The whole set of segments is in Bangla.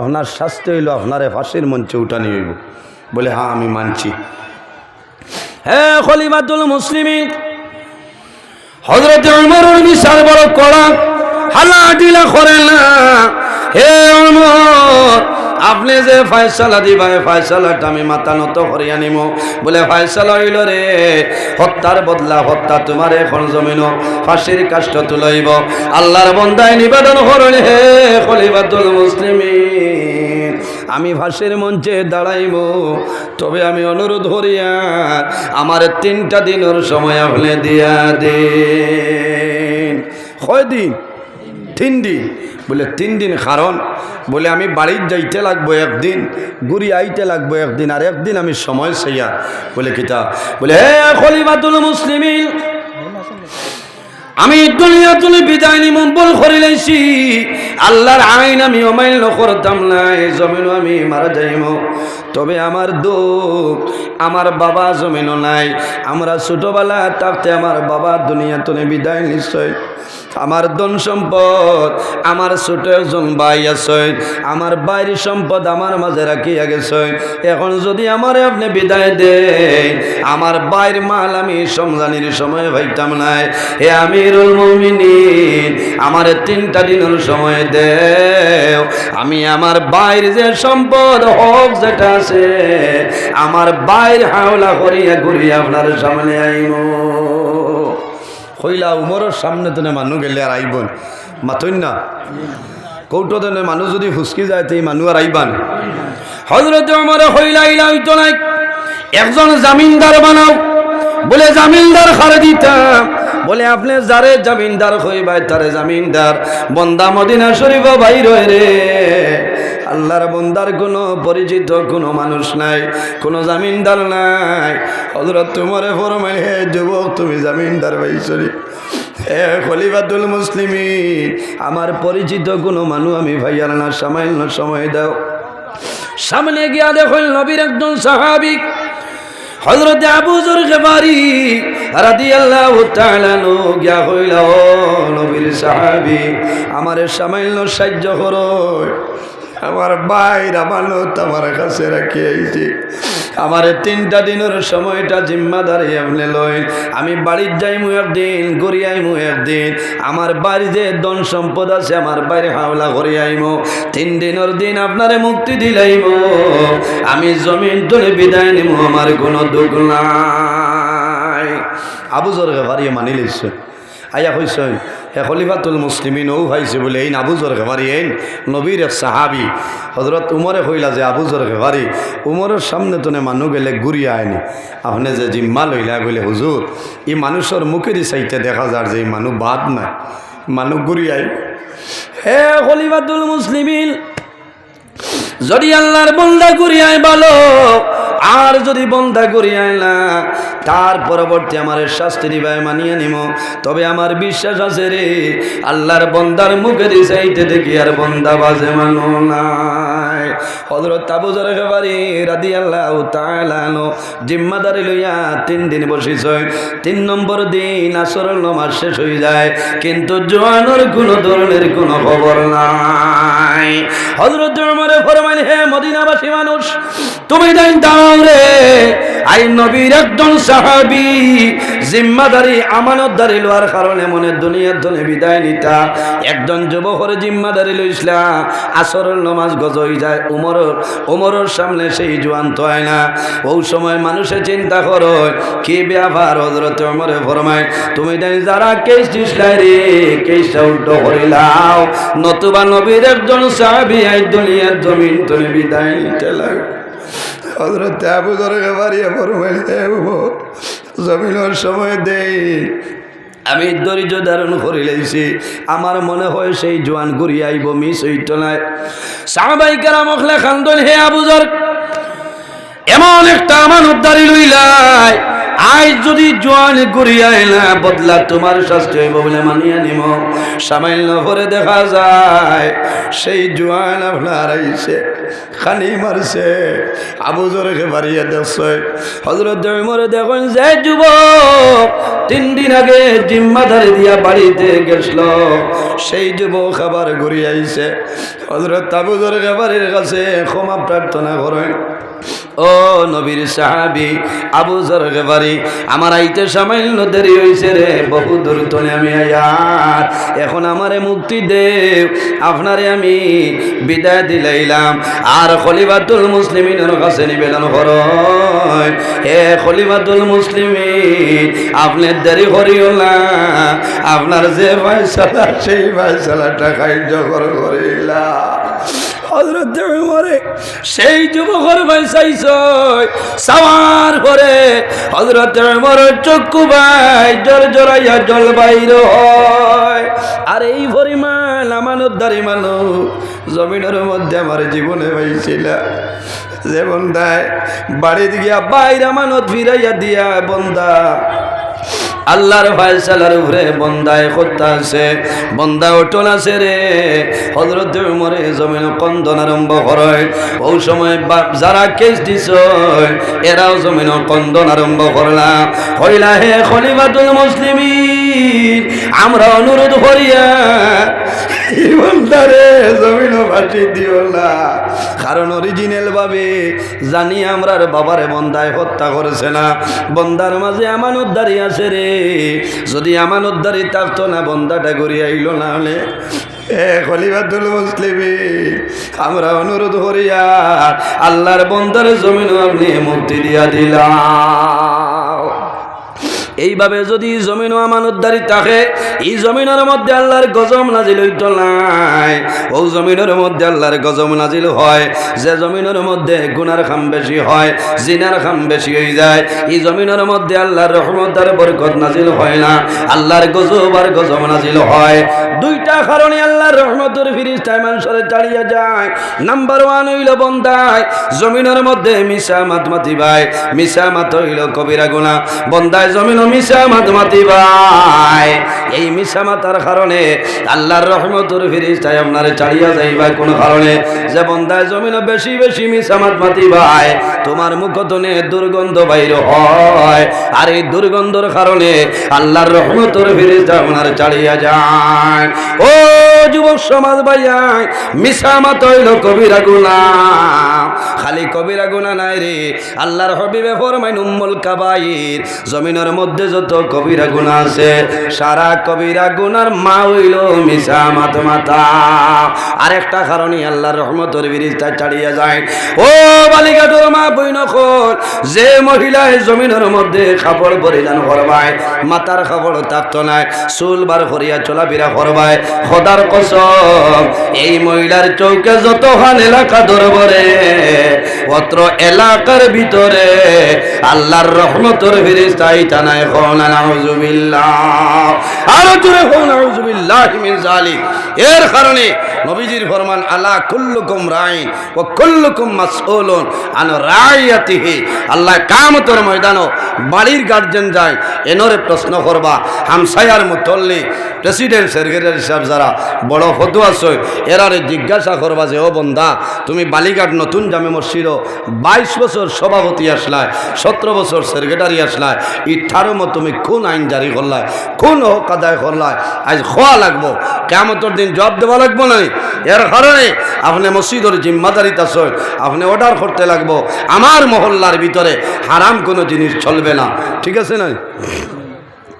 আপনার শাস্তি হইল আপনারে ফাঁসির মঞ্চে উঠানি হইব। বলে হ্যাঁ আমি মানছি। হ্যাঁ খলিমাতুল মুসলিমিন হজরত উমরের বড় কড়া হালা ডিলা করে না। হে উমর আপনি যে ফায়সালা দিবাই ফায়সালাটা আমি মাথা নত করিয়া নিম। বলে, ফায়সালা হইল রে, হত্যার বদলা, হত্যা তোমার এখন জমিন। ফাঁসির কাষ্ট তুলাইব আল্লাহর বন্দায় নিবেদন করুন হে খলিফাতুল মুসলিমিন। আমি ফাঁসির মঞ্চে দাঁড়াইব, তবে আমি অনুরোধ করিয়া আমার তিনটা দিনের সময় আপনি দিয়া দিন। কয় দিন? তিন দিন। বলে, তিন দিন কারণ? বলে, আমি বাড়ির যাইতে লাগবো একদিন ঘুরি আইতে লাগবো একদিন, আর একদিন আমি সময় সেইয়া বলে, কিতা? বলে, হে খলিফাতুল মুসলিমিন, আমি দুনিয়া তুলে বিদায় নিমন্ত্রণ করে লাইছি। আল্লাহর আইন আমি অমান্য করতাম না জমিন আমি মারা যাইম তবে আমার দুঃখ, আমার বাবা জমিনও নাই। আমরা ছোটবেলা থাকতে আমার বাবা দুনিয়া তুলে বিদায় নিশ্চয় আমার ধন সম্পদ, আমার ছোট একজন ভাই আছে, আমার বাইরের সম্পদ আমার মাঝে রাখিয়া গেছে। এখন যদি আমার আপনি বিদায় দেন, আমার বাইর মাল আমি সমজানির সময় ভাইতাম নাই হে আমিরুল মুমিনিন, আমার তিনটা দিনের সময় দেও। আমি আমার বাইর যে সম্পদ, হোক যেটা আছে, আমার বাইর হাওলা করিয়া ঘুরিয়া আপনার সামনে আইব কইলা উমরের সামনে তো মানুহ গেলে আর আইবন। মাতইন না কৌটো দেনে মানুষ যদি হুসকি যায় তো এই মানুষ আর আইবান। হজরত আমার হইলা ইলা নাই। একজন জামিনদার বানাও, বলে, জামিনদার খারে দিতাম। বলে, আপনি যারে জামিনদার হইবাই তারে জামিনদার। বন্দা মদিনা শরীফ বাইর রে। আল্লাহর বন্দার কোনো পরিচিত কোনো মানুষ নাই, কোনো জামিনদার নাই। হজরত তোমারে ফরমাই হে যুবক, তুমি জামিনদার ভাইসরি হে খলিফাতুল মুসলিমিন, আমার পরিচিত কোনো মানুষ আমি ভাইয়ার না সামান্য সময় দাও। সামনে গিয়া দেখল নবীর একজন সাহাবিক হজরত আবু জর গেবারি রাদিয়াল্লাহু আল্লাহ নো গিয়া হইল নবীর সাহাবী, আমারে সামান্য সাহায্য করো। আমার বাইর আমার কাছে রাখি আমার তিনটা দিনের সময়টা জিম্মাদারি আপনি লই, আমি বাড়ির যাইমু একদিন গড়িয়াইমু একদিন, আমার বাড়িতে ধন সম্পদ আছে আমার বাইরে হাওলা আইমু, তিন দিনের দিন আপনারে মুক্তি দিলাইম, আমি জমিন তুলে বিদায় নিমু, আমার কোনো দুঃখ নাই। আবু জর ভারিয়ে মানি লইছে আয়া হইছে হে খলিফাতুল মুসলিমিন ও ভাইছে বলে এই আবুজর ঘেবারি, এই নবীর সাহাবি। হজরত উমরে হইলা যে আবুজর ঘেবারি, উমরের সামনে তো মানুহ গেলে ঘুরিয়ে আয়নি আপনি যে জিম্মা লইলা বলে হুজুর এই মানুষের মুখেরই চাইতে দেখা যার যে এই মানুষ বাদ নাই। মানুষ ঘুরিয়াই হে খলিফাতুল মুসলিমিন যদি আল্লাহর বন্দা করিয়াই ভালো, আর যদি বন্দা করিয়াই না, তার পরবর্তী আমার শাস্তি দিবায় মানিয়ে নিম। তবে আমার বিশ্বাস আছে রে, আল্লাহর বন্দার মুখে দিছাইতে দেখি আর বন্দা বাজে মানো নাই। হজরত তাবুজর একেবারে রাদি আল্লাহ তালানো জিম্মাদারি লইয়া তিন দিন বসিছ। তিন নম্বর দিন আসরের নমাজ শেষ হয়ে যায়, কিন্তু জোয়ানোর কোনো ধরনের কোনো খবর নাই। হজরত আমার ফরমাইল হে মদিনাবাসী মানুষ তুমি দেন দাও আই নবীর একজন সাহাবি, জিম্মাদারি, আমানতদারি লওয়ার কারণে মনে দুনিয়ার ধনে বিদায় নিতা। একজন যুবকর জিম্মাদারি লইসলা, আসরের নমাজ গজ হয়ে যায়, উমরের উমরের সামনে সেই জোয়ান তো হয় না। ওই সময় মানুষে চিন্তা করো, কি ব্যাপার হজরত অমরে ফরমায়, তুমি দেন যারা কেস দিসলাই রে, কেসটা উল্টো করিলাও নতুবা নবীর একজন সাহাবি আই দুনিয়ার জমিন তুমি বিদায় নিতে লাগে হজরত আবু দরকে বাড়িয়ে ফরমাইল জমিনের সময় দেই, আমি দরিদ্র ধারণ করে লাইছি। আমার মনে হয় সেই জোয়ান ঘুরি আইব, মিস হইত নাই। খান্দন, হে আবুজর এমন একটা আমার উদ্ধারি লইলাই আজ যদি জোয়ান করিয়া এলা, বদলা তোমার শাস্তি হইব বলে মানিয়া নিম। সামান্য ভরে দেখা যায়, সেই জোয়ান আপনার আইছে, খানি মারছে, আবু জোরকে বাড়িয়ে দেখছে হজরত মরে দেখুন যে যুবক তিন দিন আগে জিম্মাদারি দিয়া বাড়িতে গেছিল, সেই যুবক আবার ঘুরিয়ে আইছে। হজরত আবু জোরকে বাড়ির কাছে ক্ষমা প্রার্থনা করেন। ও নবীর সাহাবি আবু জর গেবারি আমার আইতে সামান্য দেরি হইছে রে, বহু দূর তনে আমি আয়ার এখন আমারে মুক্তি দেব আপনারে আমি বিদায় দিলাইলাম। আর খলিফাতুল মুসলিমিনের কাছে নিবেদন করয় হে খলিবাতুল মুসলিমিন, আপনি দেরি করিও না। আপনার যে ফয়সালা, সেই ফয়সালাটা কার্যকর করিলা হজরত মরে, সেই যুবকর পয়সাইছ সাওয়ার করে হজরত মর চক্ষু ভাই জল জড়াইয়া জল বাইর হয়। আর এই পরিমাণ আমানতদারি মানুষ জমিনের মধ্যে আমার জীবনে পাইছিল যে বন্ধায় বাড়িতে গিয়া বাইর আমানত ফিরাইয়া দিয়া বন্দা আল্লাহর ফায়সালার উপরে বন্দায় করতে আছে, বন্দা অটল আছে রে। হজরত মরে জমিন কন্দন আরম্ভ করে ওই সময় যারা কেস দিছ, এরাও জমিন কন্দন আরম্ভ করলাম হইলা হে খলিফাতুল মুসলিমিন, আমরা অনুরোধ করিয়া ইমানদারে, জমিন ফাটি দিও না। কারণ অরিজিনাল ভাবে জানি আমরার বাবারে বন্দায় হত্যা করেছে না। বন্দার মাঝে আমানতদারি আছে রে। যদি আমানতদারি থাকতো না, বন্দাটা ঘুরিয়ে আইল না হলে। খলিফাতুল মুসলিমি আমরা অনুরোধ করিয়া আল্লাহর বন্দার জমিন আপনি মুক্তি দিয়া দিলাম। এইভাবে যদি জমিন আমানতদারি থাকে, এই জমিনের মধ্যে আল্লাহর গজম নাজিল হইত নাই। ও জমিনের মধ্যে আল্লাহর গজম নাজিল হয়, যে জমিনের মধ্যে গুনার খাম বেশি হয়, জিনার খাম বেশি হয়ে যায়, এই জমিনের মধ্যে আল্লাহর রহমত আর বরকত নাজিল হয় না। আল্লাহর গজব আর গজম নাজিল হয়। দুইটা কারণে আল্লাহর রহমতের ফিরিস্তায় মানুষের চালিয়ে যায়। নাম্বার ওয়ান হইল বন্দায়। জমিনের মধ্যে মিশা মাত মাতি ভাই, মিশা মাত হইল কবিরা গুণা। বন্দায় জমিন মিশা মাত মাতি ভাই। এই মিশা মাতার কারণে আল্লাহর রহমতের ফিরিস্তায় আপনার চালিয়ে যাইবা কোন কারণে যে বন্দায় জমিন বেশি বেশি মিশা মাত মাতি ভাই, তোমার মুখতনে দুর্গন্ধ বাইর হয়। আর এই দুর্গন্ধর কারণে আল্লাহর রহমতের ফিরিস্তা আপনার চালিয়ে যায়। ও যুবক সমাজ ভাইয়াই মিশা মাত হইল কবিরা গুণা। খালি কবিরা গুণা নাই রে, আল্লাহর হবিবে ফরমাইন উম্মুল কাবাইর। জমিনের মধ্যে যত কবিরা গুণা আছে, সারা কবিরা গুনার মা হইল মিশা মাত মাতা আরেকটা কারণে আল্লাহর রহমতের বিরিস্তা ছাড়িয়ে যায়। ও বালিকাটোর মা বই নকল যে মহিলায় জমিনের মধ্যে কাপড় পরিধান করবায়, মাতার কাপড় থাকতো নাই, চুল বার করিয়া চলাফেরা করবায়, খোদার কসম, এই মহিলার চৌকে যতখান এলাকা ধরবরে অত্র এলাকার ভিতরে আল্লাহর রহমতর ফিরিস্তা ইতানায় খোনা নাউজুবিল্লাহ। আরও জোরে খোনা নাউজুবিল্লাহ মিন জালিক এর কারণে নবীজির ফরমান, আলা কুল্লুকুম রাইন ও কুল্লুকুম আন রাইয়াতিহি। আল্লাহ কামতর ময়দানও বাড়ির গার্জেন যায়, এনরে প্রশ্ন করবা হামসায়ার মুতল্লি প্রেসিডেন্ট সেক্রেটারি হিসাব যারা বড় ফতু আছে এরারে জিজ্ঞাসা করবা যে, ও বন্ধা তুমি বালিঘাট নতুন জামে মসজিদ বাইশ বছর সভাপতি আসলায় সতেরো বছর সেক্রেটারি আসলায় ইঠারো মতো তুমি কোন আইন জারি করলায় কোন হক আদায় করলায় আজ খোয়া লাগবো কেমতর দিন জবাব দেওয়া লাগবো না এর কারণে আপনি মসজিদের জিম্মাদারিত আছে আপনি অর্ডার করতে লাগবো, আমার মহল্লার ভিতরে হারাম কোনো জিনিস চলবে না। ঠিক আছে না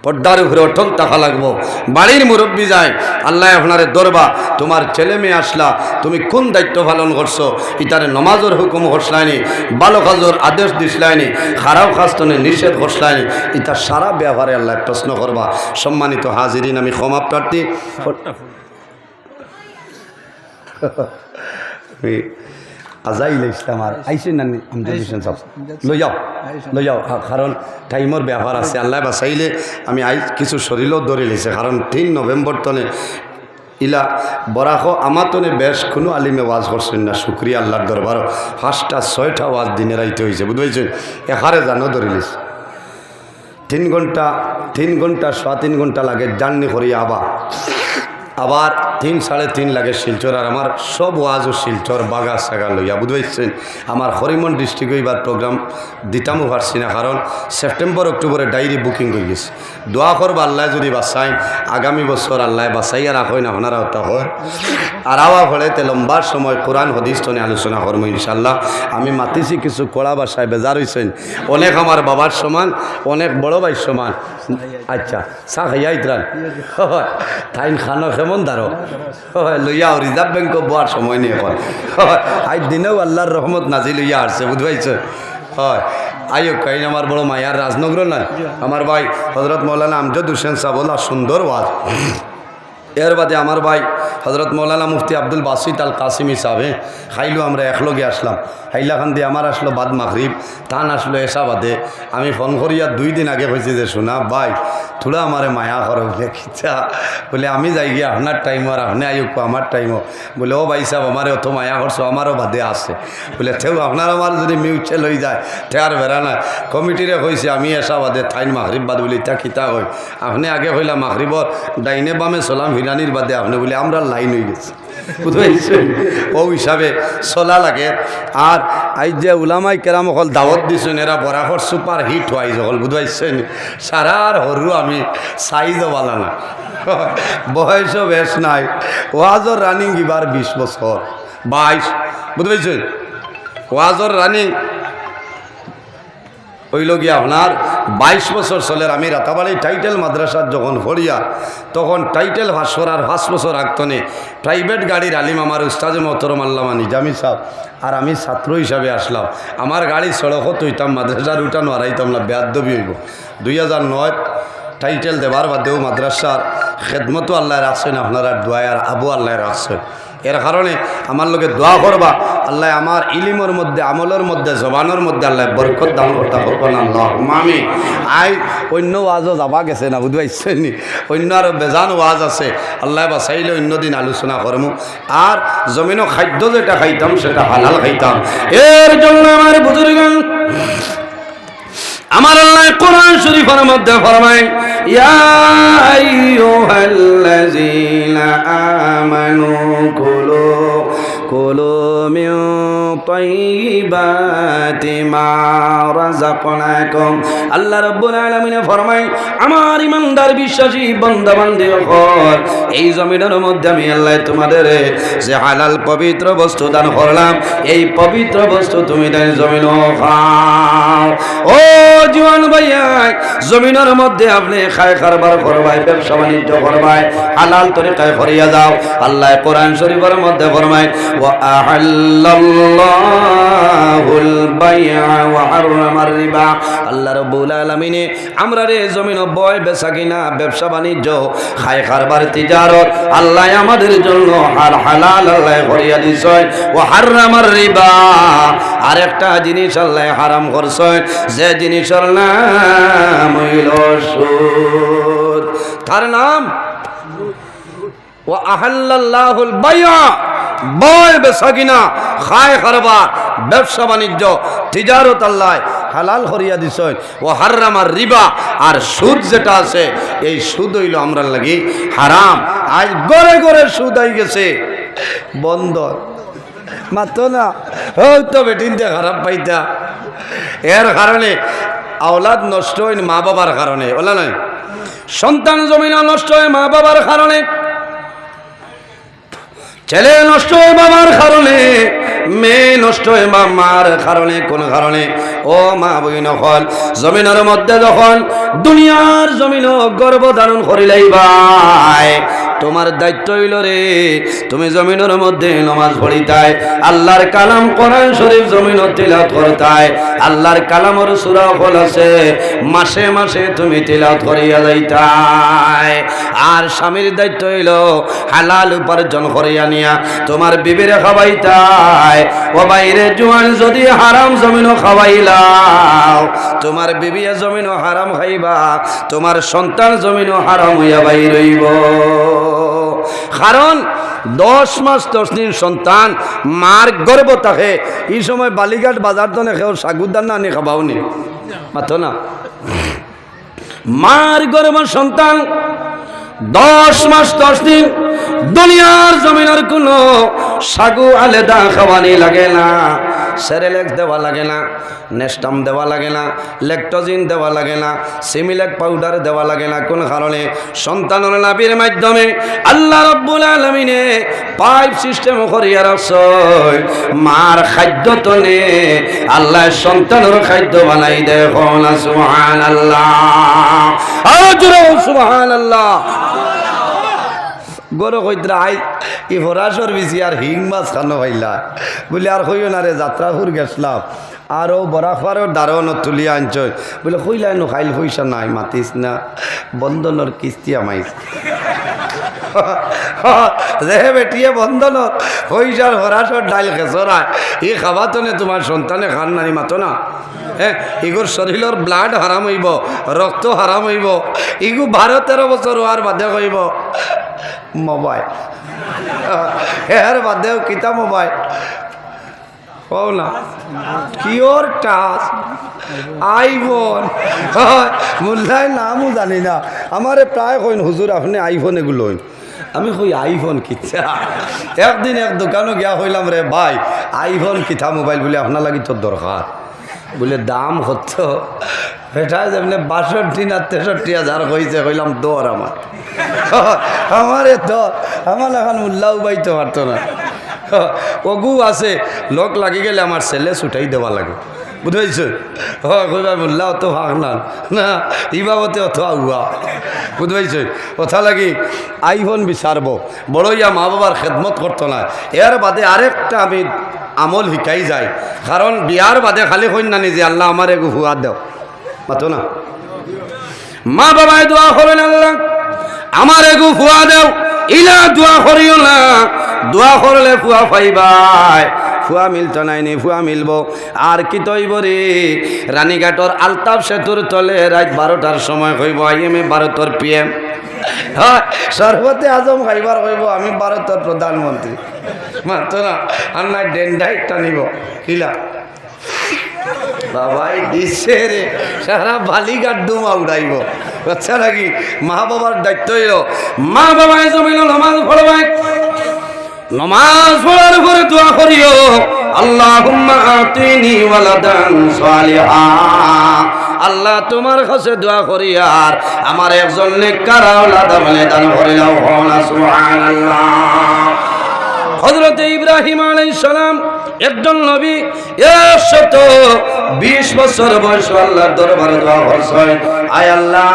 পর্দার উপরে অটল টাকা লাগবো। বাড়ির মুরব্বী যায়, আল্লাহ আপনারে দরবা, তোমার ছেলে মেয়ে আসলা, তুমি কোন দায়িত্ব পালন করছ? ইতারে নমাজের হুকুম হসলাইনি ভালো কাজের আদেশ দিসলাইনি খারাপ কাজতনে নিষেধ হসলাইনি ইতার সারা ব্যবহারে আল্লাহ প্রশ্ন করবা। সম্মানিত হাজিরিন, আমি ক্ষমা প্রার্থী। আজাইল ইসলাম আর আইসেন না আমজাদ হোসেন সাহেব লই যাও লই যাও কারণ টাইমর ব্যবহার আছে আল্লাহ বাসাইলে আমি আই কিছু শরীরও ধরে লিছে কারণ তিন নভেম্বর তনে ইলা বরাহ আমার তনে বেশ কোনো আলিমে ওয়াজ করছেন না শুক্রিয়া আল্লাহর দরবার। পাঁচটা ছয়টা ওয়াজ দিনে রাইতে হয়েছে বুঝতে পারছেন এখারে জানো ধরে লিছে তিন ঘণ্টা তিন ঘণ্টা সোয়া তিন ঘণ্টা লাগে জার্নি করি আবার। আবার তিন সাড়ে তিন লাগে শিলচর, আর আমার সব ওয়াজ ও শিলচর, বাগা সাগা লইয়া বুঝবাইছেন আমার হরিমন ডিস্ট্রিক্টে এবার প্রোগ্রাম দিতামও পারছি না, কারণ সেপ্টেম্বর, অক্টোবরে ডায়েরি বুকিং হয়ে গেছে। দোয়া করব আল্লাহ যদি বাসাই আগামী বছর আল্লাহ বাসাইয়া রাখই না ওনারা ওটা হয়। আর আওয়া ফলে তে লম্বার সময় কোরআন হদিস্তনে আলোচনা করব ইনশাল্লাহ আমি মাতিছি কিছু কড়া বাসায় বেজার হয়েছেন অনেক আমার বাবার সমান, অনেক বড় ভাই সমান। আচ্ছা চা খাইয়া ইতরান হয় তাইন খানো কেমন হয়, লইয়া রিজার্ভ ব্যাংক বোয়ার সময় নিয়ে হয়। আজ দিনেও আল্লাহর রহমত নাজি লইয়া আসছে বুঝবাইছে? হয় আইও কাইন আমার বড় মায়ার রাজনগর নয় আমার ভাই হজরত মৌলানা আমজদ হুসেন সাবলা সুন্দর ওয়াজ। এর বাদে আমার ভাই হজরত মৌলানা মুফতি আব্দুল বাসিত আল কাসিমি সাহেব খাইলো আমরা, একলগে আসলাম। হাইলাখান দিয়ে আমার আসলো বাদ মাগরিব, তান আসলো এসা বাদে আমি ফোন করিয়া দুই দিন আগে হয়েছি যে, শোনা, ভাই থোড়া আমারে মায়া করো। বলে খিচা বলে, আমি যাই গিয়া আপনার টাইম আর আপনি আইক আমার টাইমও বলে, ও ভাই সাহেব, আমারে অত মায়া করছ, আমারও বাদে আছে। বলে, থেও, আপনার আমার যদি মিউচুয়াল হয়ে যায়, তে আর বেড়া না কমিটিরে কইছে, আমি এসা বাদে থাইন মাগরিব বাদ। বলে ইটা খিতা হয় আপনি আগে হইলা মাগরিবর ডাইনে বামে চলাম, হিরানির বাদে। আপনি বলে আমরা লাইন হয়ে গেছি। ও হিসাবে চলা লাগে। আর আজ যে উলামাই কেরাম অকল দাওয়াত দিছেন, এরা বরাহর সুপার হিট হয় হল বুঝবাইছেন সারার হরু আমি সাইজও বালা না। বয়সও বেশ নাই। ওয়াজর রানিং এবার বিশ বছর। বাইশ, বুঝতে ওয়াজর রানিং হইল গিয়া আপনার বাইশ বছর চলের আমি রাতাবাড়ি টাইটেল মাদ্রাসার যখন ভরিয়া তখন টাইটেল ভাস্কর আর পাঁচ বছর আগতনে প্রাইভেট গাড়ির আলিম আমার উস্তাজ মহতরম আল্লামা নিজামি সাহ, আর আমি ছাত্র হিসাবে আসলাম। আমার গাড়ি সড়কও তৈতাম মাদ্রাসার উঠানো হারাইতাম না বেয়াদবি হইব। দুই হাজার নয়, টাইটেল দেবার বাদেও মাদ্রাসার খেদমতো আল্লাহ রাখছেন আপনারা দোয়ার আবু আল্লাহ রাখছেন এর কারণে আমার লোকে দোয়া করবা, আল্লাহ আমার ইলিমের মধ্যে, আমলের মধ্যে, জবানের মধ্যে আল্লাহ বরকত দান করতে করবেন আল্লাহ আমি আই, অন্য ওয়াজও যাবা গেছে না বুঝতে পারছেন নি? অন্য আরও বেজান ওয়াজ আছে, আল্লাহ বা চাইলে অন্য দিন আলোচনা করব আর জমিনও খাদ্য যেটা খাইতাম, সেটা হালাল খাইতাম। এর জন্য আমার বুজুর্গান আমার আল্লাহ কোরআন শরীফের মধ্যে ফরমায় ইয়া আইয়ুহাল্লাযীনা আমানু কুলু কুলু মিন তাইয়্যিবাতি মা রাযাকনাকুম আল্লাহ রাব্বুল আলামিন ফরমায়, আমার ইমানদার বিশ্বাসী বান্দা বান্দি হল এই জমিনের মধ্যে আমি আল্লাহ তোমাদের যে হালাল পবিত্র বস্তু দান করলাম, এই পবিত্র বস্তু তুমি তাই জমিন খাও। ও জোয়ান ভাইয়া, জমিনের মধ্যে আপনি খায় কারবার করবাই ব্যবসা বাণিজ্য করবাই হালাল তরিকায় করিয়া যাও। আল্লাহ কোরআন শরীফের মধ্যে ফরমায়, ওয়া আহাল্লাল্লাহুল বাইআ ওয়া হারামার রিবা। আল্লাহ রাব্বুল আলামিনে আমরা রে জমিন বয় বেচা কিনা, ব্যবসা বাণিজ্য খায় কারবার তিজারত, আল্লাহ আমাদের জন্য হার হালাল আল্লাহ করিয়া দিছয় ও হারামার রিবা। আরেকটা জিনিস আল্লাহ হারাম করছয় যে জিনিসের নাম হইল সুদ। তার নাম ও আহাল্লাহুল বাইয়া। বয় বেচা কিনা খায় ব্যবসা বাণিজ্য হালাল ও হারামার রিবা, আর যেটা আছে, এই সুদ হইল লাগি হারাম। আজ গড়ে গড়ে সুদ আই গেছে। বন্ধ মাত্র না। হয়তো বেটিনতে খারাপ পাইতা। এর কারণে আওলাদ নষ্ট হয় মা বাবার কারণে। ওলা নয় সন্তান জমিনা নষ্ট হয় মা বাবার কারণে। ছেলে নষ্ট হয় বাবার কারণে, মেয়ে নষ্ট হয় বাবার কারণে, কোন কারণে? ও মা বই নকল জমিনের মধ্যে যখন দুনিয়ার জমিন গর্ব ধারণ করিলাই ভাই তোমার দায়িত্ব হইল রে, তুমি জমিনের মধ্যে নমাজ পড়িতাই আল্লাহর কালাম কোরআন শরীফ জমিন তিলাত করতাই আল্লাহর কালামর সূরা ফল আছে, মাসে মাসে তুমি তিলাত করিয়া যাইতাই আর স্বামীর দায়িত্ব হইল হালাল উপার্জন করিয়া নিয়া তোমার বিবিরে খাওয়াইতাই ও বাইরে জোয়ান যদি হারাম জমিনও খাওয়াইলাও, তোমার বিবিয়ে জমিনও হারাম খাইবা তোমার সন্তান জমিনও হারাম হইয়া বাইর হইব। কারণ দশ মাস দশ দিন সন্তান মার গর্ব থাকে। এই সময় বালিঘাট বাজার তো নেখেও সাগুদার না আনি খাবাও নি মাথো না। মার গর্ব সন্তান দশ মাস, দশ দিন দুনিয়ার জমিনের কোনো সাগু আলেদা খাওয়ানি লাগে না। সেরেলেক্স দেওয়া লাগে না, নেস্টাম দেওয়া লাগে না, লেকটোজিন দেওয়া লাগে না, সিমিলেক পাউডার দেওয়া লাগে না। কোন কারণে? সন্তানের নাবির মাধ্যমে আল্লাহ রব্বুল আলমিনে পাইপ সিস্টেম করিয়া রাখছয় মার খাদ্য তো নে আল্লাহ সন্তানের খাদ্য বানাই না সুহান আল্লাহ সুহান আল্লাহ গরো কইত্রা, আই ই হরাসর বিছি আর হিং মাছ খানো পাইলা বলে, আর হইও না রে, যাত্রা ফুর গেছলাম। আরও বরা খোয়ারও দারণ তুলি আনছ বলে, কইলাই নো, খাইল পয়সা নাই মাতিস না। বন্ধনের কিস্তি আমাইস রে বেটিয়ে বন্ধনত পয়সার হরাসর ডাইল খেসরায় ই খাবা নে তোমার সন্তানে খান নানি মাতো না। হ্যাঁ ইগুর শরীরের ব্লাড হারাম হইব রক্ত হারাম হইব, ইগু বারো তেরো বছর হওয়ার বাদে হইব মোবাইল। এর বাদেও কিতা মোবাইল? কও না কিওর টাচ? আইফোন। মোল্লাই নামও জানি না। আমারে প্রায় কইন হুজুর আপনি আইফোন এগুলো আমি কই, আইফোন কিতা? একদিন এক দোকানও গিয়া হইলাম রে ভাই, আইফোন কিতা মোবাইল বলে আপনার লাগি তোর দরকার বলে, দাম হত এটা যেমনি বাষট্টি না তেষট্টি হাজার হয়েছে কইলাম দর আমার। আমারে দর। আমার এখন উল্লাহ বাইতে পারতো না। অগু আছে, লোক লাগি গেলে আমার ছেলে ছুটাই দেওয়া লাগে। বুঝাইছ? হ কইবা বললা অত ভাগ না। না ইবাবতে অত আগুয়া বুঝাইছ? কথা লাগি, আইফোন বিচারব। বড়ইয়া মা বাবার খেদমত করতো না। এর বাদে আরেকটা আমি আমল শিকাই যায় কারণ বিয়ার বাদে খালি কইন না নিজে, আল্লাহ আমার এগু হুয়া দেও। মাতো না? মা বাবায় দোয়া করেন আল্লাহ, আমার এগু ফুয়া দেও, ইলা দোয়া করিও না, দোয়া করলে ফুয়া পাইবাই। ফুয়া মিলত নাই নি, ফুয়া মিলব। আর কি তৈব রে? রানীঘাটর আলতাফ সেতুর তলে রাত বারোটার সময় কইব আইএমএ ভারতর পিএম হয়, সর্বতে আজম খাইবার কইব আমি ভারতের প্রধানমন্ত্রী। মাত্র না, আর না ডেন্ডাইটটা নিব। কিলা বাবাই রে। সারা বালিঘাট ডুমা উড়াইব। আচ্ছা নাকি, মা বাবার দায়িত্ব হইল। মা বাবাই জমিল নমাজ পড়বাই। নমাজ পড়ার পরে দোয়া করিও। আল্লাহুম্মা আতিনি ওয়ালাদান আল্লাহ তোমার কাছে দোয়া করি আর আমার একজন নেককার আওলাদ আমলে দান করিলাও হনা সুবহানাল্লাহ। হজরত ইব্রাহিম আলাইহিস সালাম একজন নবী একশত বিশ বছর বয়স আল্লাহর দরবারে দোয়া করছেন আয় আল্লাহ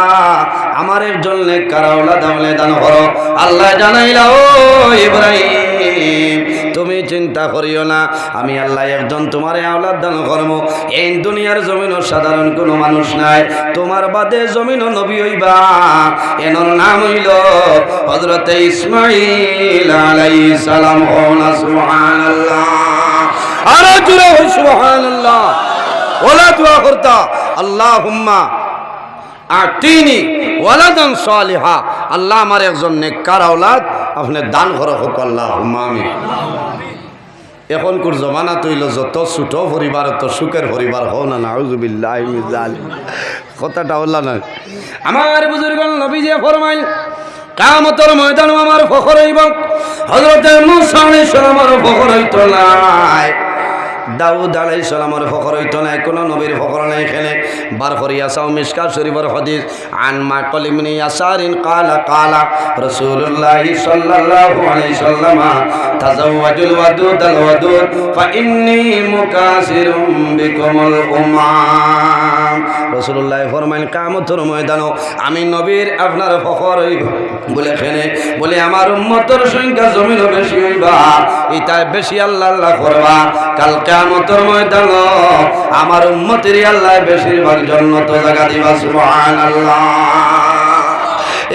আমার একজন কারাওলা দামলে দান করো। আল্লাহ জানাইলা, ও ইব্রাহিম চিন্তা করিও না। আমি আল্লাহ একজন তোমার আওলাদ দান করব এই দুনিয়ার জমিনও সাধারণ কোনো মানুষ নাই। তোমার বাদে জমিনও নবী হইবা। এনর নাম হইল হজরতে ইসমাইল আলাইহিস সালাম। আরও জুড়ে হই, সুবহানাল্লাহ। ওলা দোয়া করতা। আল্লাহুম্মা আটিনি ওয়ালাদান সালিহা। আল্লাহ আমার একজন নেককার আওলাদ, আপনি দান করো, হোক আল্লাহ আমি এখন কোর জমানা তৈল যত ছোট পরিবার তো সুখের পরিবার হও না নাউজুবিল্লাহ কথাটা বললা না। আমার বুজুর্গ নবী যে ফরমাইল কামতর ময়দান আমার ফখর হইব। হজরতে মুসা আলাইহিস সালামের ফখর হইতো নাই। দাউদ আলাই সালামর ফখর হইতো নাই, কোনো নবীর ফখর নাই খেলে বার করিয়া আসাও মিসকা শরীফর হদিস, আন মা কলিমনি ইয়াসারিন কালা কালা রাসূলুল্লাহি সাল্লাল্লাহু আলাইহি সাল্লাম, তাজাওয়াজুল ওয়াদুদ আল ওয়াদুদ, ফা ইন্নী মুকাসিরুম বিকুমুল উমাম রসুল্লাহ ফরমাইন কামতর ময়দান আমি নবীর আপনার ফখর বলে ফেনে বলে আমার উম্মতর সংখ্যা জমিন বেশি হইবা এটা বেশি আল্লাহ আল্লাহ করবা কাল কামতর ময়দান আমার উম্মতের আল্লাহ বেশিরভাগ জন্য তো জায়গা দিবা, সুবহানাল্লাহ।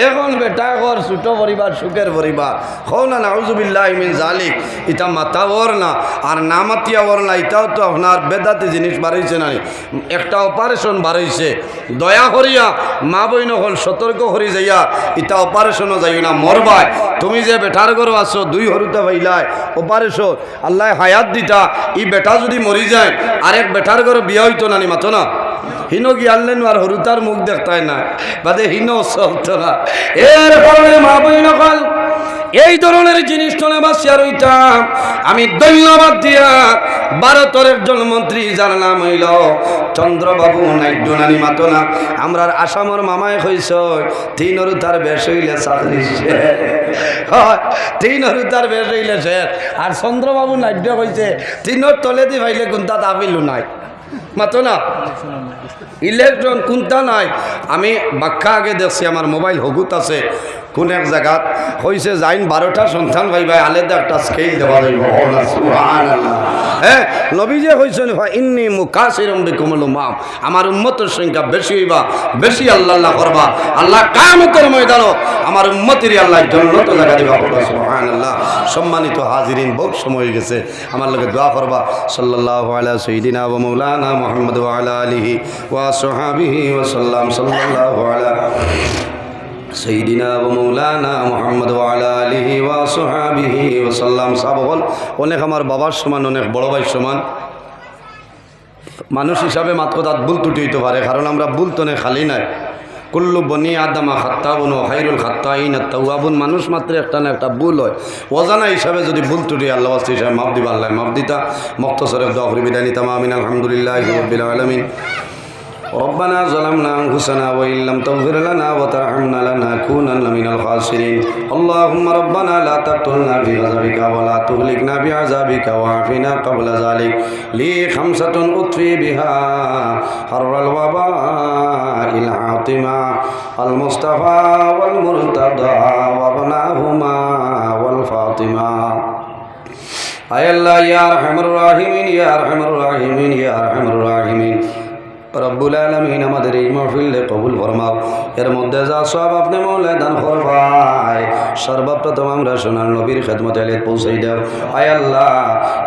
এখন বেটা ঘর ছোট পরিবার সুখের পরিবার হও না নাউজুবিল্লাহ মিন জালিক। ইটা মাথা ওর না, আর না মাতিয়া ওর না এটাও তো আপনার বেদাতি জিনিস বাড়াইছে না একটা অপারেশন বাড়াইছে দয়া করিয়া, মা বইন হল সতর্ক করি যাইয়া ইটা অপারেশনও যাই না মরবাই তুমি যে বেটার ঘর আছো, দুই হরুতে ভাইলাই অপারেশন আল্লাহ হায়াত দিতা, ই বেটা যদি মরি যায় আরেক বেটার ঘর বিয়া হইতো না নি মাতো না হিন গিয়ে আনলেন আর হরুতার মুখ দেখতায় না। বাদে হিন চলতো না এর কারণে মা বই নকল এই ধরনের জিনিস বাসিয়া রইতাম আমি ধন্যবাদ দিয়া ভারতের একজন মন্ত্রী যার নাম হইল, চন্দ্রবাবু নাইড্য নানি মাতনা আমরার আসামর মামায় হইস তিন হরু তার বেশ হইলে তিন হরু তার বেশ হইলে আর চন্দ্রবাবু নাইড্য কইছে, তিনোর তলে দি ভাইলে কোনটা দাবিলু নাই। মাতো না? ইলেকট্রন কোনটা নাই? আমি বাক্যা আগে দেখছি আমার মোবাইল হগুত আছে। কোন এক জায়গাত হয়েছে যাইন বারোটা, সন্তান ভাই ভাই আলাদা একটা স্কেল দেওয়া যাইব। হ্যাঁ নবী যে হয়েছেন ভাই ইন্নি মুকাসিরম বিকুমুল মাম আমার উম্মতের সংখ্যা বেশি হইবা, বেশি আল্লাহ আল্লাহ করবা। আল্লাহ কামতের ময়দান আমার উম্মতেরই আল্লাহ জন্নত জায়গা দিবা। সুবহানাল্লাহ। সম্মানিত হাজিরিন, বহুত সময় হয়ে গেছে। আমার লগে দোয়া করবা। সাল্লাল্লাহু আলা সাইয়্যিদিনা ওয়া মাওলানা মুহাম্মদ আলা আলিহি ওয়া সাহাবিহি ওয়া সাল্লাম। সাল্লাল্লাহু আলা সৈদিনা ও মৌলানা মোহাম্মদ আলিহি ওয়া সোহাবিহি ওসাল্লাম অনেক আমার বাবার সমান, অনেক বড় ভাই সমান। মানুষ হিসাবে মাত্র তার ভুল ত্রুটি হইতে পারে, কারণ আমরা ভুল তো খালি নাই। কুল্লু বনি আদামা খাত্তাবুন ও হাইরুল খাত্তাইন তাওয়াবুন মানুষ মাত্র একটা না একটা ভুল হয়। অজানা হিসাবে যদি ভুল ত্রুটি আল্লাহ আস্তি হিসাবে মাপ দিবা, আল্লাহ মাপ দিতা। মক্তসরের দহরি বিদায় নিতাম, আমিন, আলহামদুলিল্লাহ আলমিন। ربنا ظلمنا أنفسنا وإن لم تغفر لنا وترحمنا لنكونن من الخاسرين اللهم ربنا لا تقتلنا بغضبك ولا تهلكنا بعذابك وعافنا قبل ذلك لي خمسة أطفي بها حر الوباء العاطمة المصطفى والمرتضى وابناهما والفاطمة أي الله يا رحم الراحمين يا رحم الراحمين يا رحم الراحمين রব্বুল আলমিন আমাদের এই মহফিলে কবুল ফরমাও। এর মধ্যে যা সব আপনি মৌলায় দান করবাই সর্বপ্রথম আমরা সোনার নবীর খেদমত আলে পৌঁছাই দাও। আয় আল্লাহ,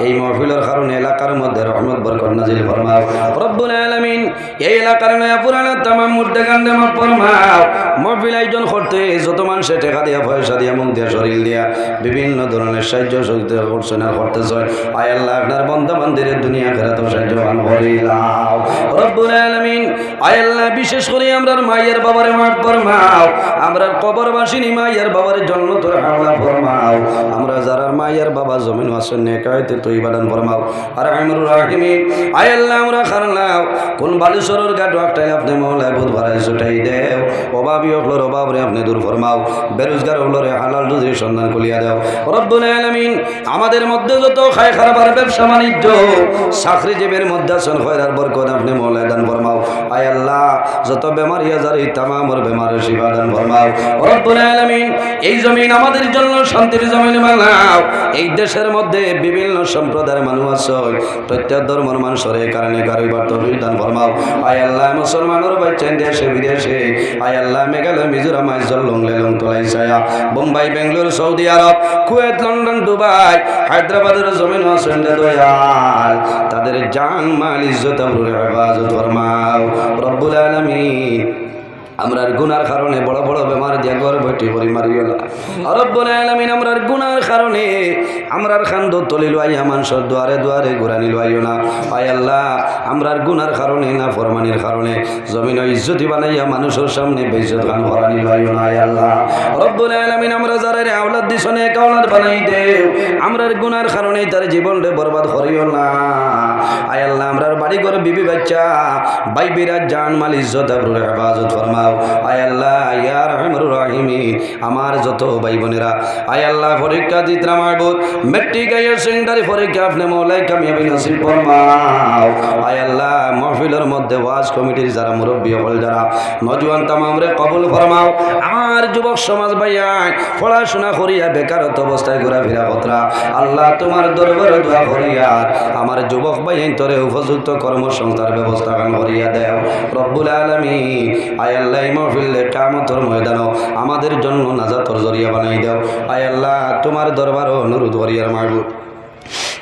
এই মহফিলের কারণে এলাকার মধ্যে রহমত, বরকত নাজিল ফরমাও। রব্বুল আলমিন, এই এলাকার নয়া পুরানা তামাম মুর্দে কান্দে মাফ ফরমাও। মহফিল আয়োজন করতে যত মানুষে টাকা দিয়া, পয়সা দিয়া, মুখ দিয়া, শরীর দিয়া বিভিন্ন ধরনের সাহায্য সহযোগিতা করছেন আর করতেছে। আয় আল্লাহ, আপনার বন্ধা বান্ধবের দুনিয়া খেলা তো সাহায্যবান করিলাম রব্বুল আলামিন, আয় আল্লাহ, বিশেষ করে আমরার মায়ের বাবারে মাঠ ফরমাও। আমরার কবরবাসিনী মায়ের বাবার জন্য আমাদের মধ্যে যত খায় খারাপের ব্যবসা বাণিজ্য চাকরিজীবীর মধ্যে আপনি মহলায় দান ফরমাও। আয় আল্লাহ, যত বেমারি আজার তামামর বেমারের শিবা দান ফরমাও। এই জমিন, আমাদের জন্য শান্তির জমিন বানাও। এই দেশের মধ্যে বিভিন্ন সম্প্রদায়ের মানুষ আছে। প্রত্যেক ধর্মের মানুষের কারণে বার্ত দান ফরমাও। আয় আল্লাহ মুসলমানের বাচ্চান দেশে, বিদেশে। আয় আল্লাহ, মেঘালয়, মিজোরাম, আইজল, লংলে লং তোলাই ছায়া Bombay, Bengaluru, Saudi Arab, Kuwait, London, Dubai, হায়দ্রাবাদের জমিন আছেন দয়াল। তাদের জান, মাল, ইজ্জত হেফাজত ফরমাও। রব্বুল আলামিন আমরার গুনার কারণে বড় বড় বেমার দিয়া বইটি পরি মারিও না। রব্বুল আলামিন আমরার গুনার কারণে আমরার খান্দ তলিল আইয়া মানুষের দুয়ারে দুয়ারে ঘুরানি লইও না। আয় আল্লাহ, আমরার গুনার কারণে না ফরমানির কারণে জমিন ইজ্জতি বানাইয়া মানুষের সামনে বেইজ্জত খান হরানি লইও না, আয় আল্লাহ। রব্বুল আলামিন আমরা যারা রে আওলাদ দিছনে এক আওলাদ বানাই দে আমরার গুনার কারণে তার জীবন রে বরবাদ করিও না। আয় আল্লাহ, আমরার বাড়ি ঘর বিবি বাচ্চা ভাই বিরাট জান, মাল ইজ্জত, আবরুর হেফাজত ফরমাও। আমার যত ভাই বোনেরা আয় আল্লাহ, পরীক্ষা দিতরা মাহবুদ মেট্রিক আইয়ের পরীক্ষা আপনি মৌলাই মধ্যে ওয়াজ কমিটির যারা মুরব্বী হল যারা, নজওয়ান তামামরে কবুল ফরমাও। আমার যুবক সমাজ ভাইয়াই পড়াশোনা করিয়া অবস্থায় আল্লাহ তোমার দোয়া করিয়া, আমার যুবক উপযুক্ত কর্মসংস্থার ব্যবস্থা করিয়া দেও। রব্বুল আলমী আয় এই মহফিলে কামতর ময়দানও আমাদের জন্য নাজাতর জরিয়া বানাই দাও। আয় আল্লাহ, তোমার দরবারও অনুরোধ করিয়ার মারবো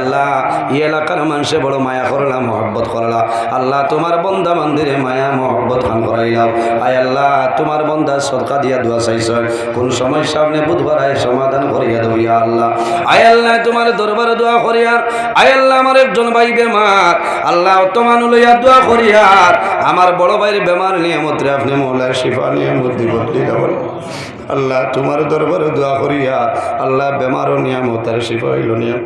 আল্লাহ, এই এলাকার মানুষে বড় মায়া করলা, মহব্বত করলা। আল্লাহ, তোমার বন্দা মন্দিরে মায়া, মহব্বত খান করাইলাম আয় আল্লাহ, তোমার বন্দা সদকা দিয়া দোয়া চাইছ। কোন সময় সামনে বুধবার আয় সমাধান করিয়া দেব, ইয়া আল্লাহ। আয় আল্লাহ, তোমার দরবারে দোয়া করিয়ার। আয় আল্লাহ, আমার একজন ভাই বেমার। আল্লাহ তোমার লইয়া দোয়া করিয়ার। আমার বড় ভাইয়ের বেমার নিয়ামতরে আপনি মৌলার শিফা নিয়ামত দিব আল্লাহ, তোমার দরবারে দোয়া করিয়া আল্লাহ, বেমারও নিয়ামত আর শিফা হইল নিয়ম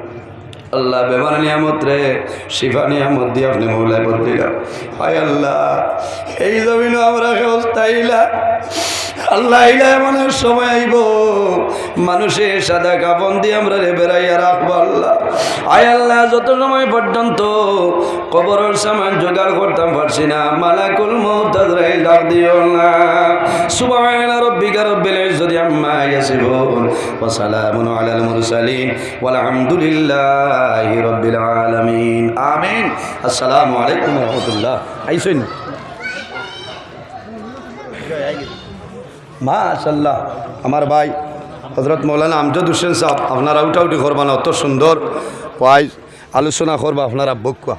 আল্লাহ, বেমার নিয়ামত রে, শিফা নিয়ামত দিয়ে আপনি মৌলায় বদলিলাম হায় আল্লাহ, এই জমিনও আমরা অবস্থা ইলা আল্লাহ এমন সময় আইব মানুষের সাদা কাপন দিয়ে আমরা রে বেড়াইয়া রাখব আল্লাহ। আয় আল্লাহ, যত সময় পর্যন্ত কবরের সামান জোগাড় করতাম পারছি না, মালাকুল মৌতাজরাইল ডাক দিও না। সুবহান রাব্বিকা রব্বিল ইজ্জতি আম্মা আলাল আমার ভাই হজরত মৌলানা আমজদ হোসেন সাহেব, আপনারা উঠাউটি করবা না, অত সুন্দর। ওয়াইজ আলোচনা করবা, আপনারা বকুয়া।